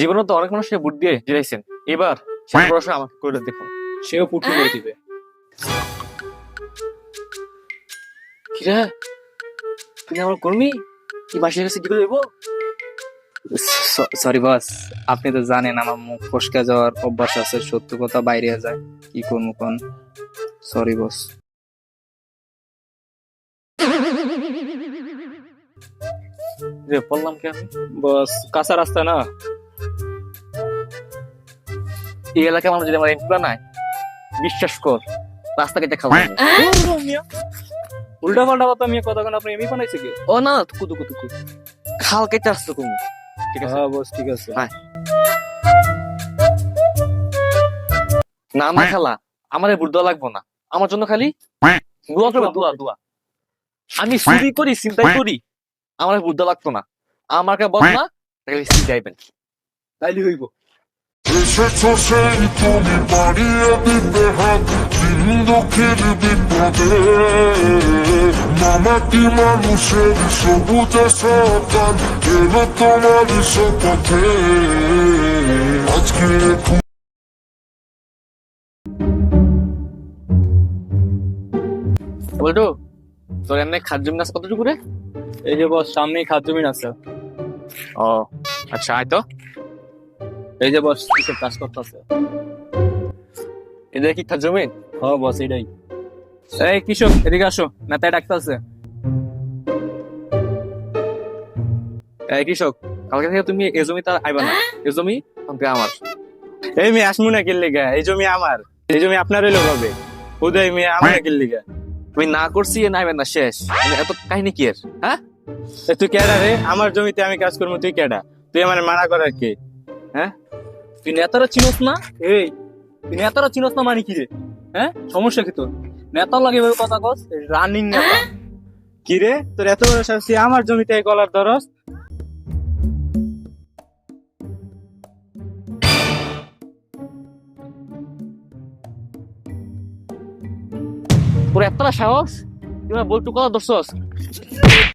জীবনে তো অনেক মানুষকে বুট দিয়ে জিরাইছেন। এবার সে ভরসা আমাকে করে দেখুন সেও পুটু করে দিবে। কিরা? তুমি আমার কর্মী? কি মাসের কাছে কি করে দেবো সরি বস আপনি তো জানেন আমার মুখ ফসকে যাওয়ার অভ্যাস আছে সত্য কথা বাইরে যায়। কি করব কোন? সরি বস যে বললাম কি আমি বস কাঁচা রাস্তা না? এই এলাকায় মানুষ যদি আমার এন্ট্রি নাই বিশ্বাস কর রাস্তা কেটে খাব উল্টা পাল্টা কথা আমি কথা কোন আপনি এমনি বানাইছে কি? ও না না তুকু তুকু তুকু খাল কেটে আসতো ঠিক আছে? হ্যাঁ বস ঠিক আছে। হ্যাঁ। না না খালা। আমার বুট দেওয়া লাগবো না। আমার জন্য খালি দোয়া করবে দোয়া দোয়া। আমি চুরি করি চিন্তাই করি। আমার বুট দেওয়া লাগতো না। আমাকে বল না তাহলে তাইলে হইব। এসেছ সেই তুমি বাড়িয়ে দিতে হাত দুঃখের বিপদে মামাটি মানুষের সবুজ সন্তান এলো তোমার শপথে আজকে বলতো তোর এমনি খাদ্য নাচ কতটুকু রে? এই যে বস সামনেই খাদ্য জমিন আছে। ও আচ্ছা আয় তো। এই যে বস কিসের কাজ করতেছে। এটা কি খাদ্য জমিন হ্যাঁ বস এটাই এই কৃষক এদিকে আসো নেতায় ডাকতেছে। এই কৃষক কালকে থেকে তুমি এই জমি তার আইবা না। এ জমি আমাকে আমার। এই মেয়ে আসমু না কিনলে গা এই জমি আমার। এই জমি আপনার হইল কবে? উদয় মেয়ে আমার কিনলে গা। তুমি না করছি না নাইবেন না শেষ। এত কাহিনী কি এর? হ্যাঁ? তুই কেডা রে? আমার জমিতে আমি কাজ করব তুই কেডা? তুই আমার মারা করার কি? তুই নেতারা চিনোস না? এই তুই নেতারা চিনোস না মানে কি রে? হ্যাঁ? সমস্যা কি তোর? নেতা লাগে এভাবে কথা কস রানিং নেতা। কি রে? তোর এত বড় শাস্তি আমার জমিতে গলার দরস তোর এতটা সাহস? তুমি বলটু কথা ধরছস?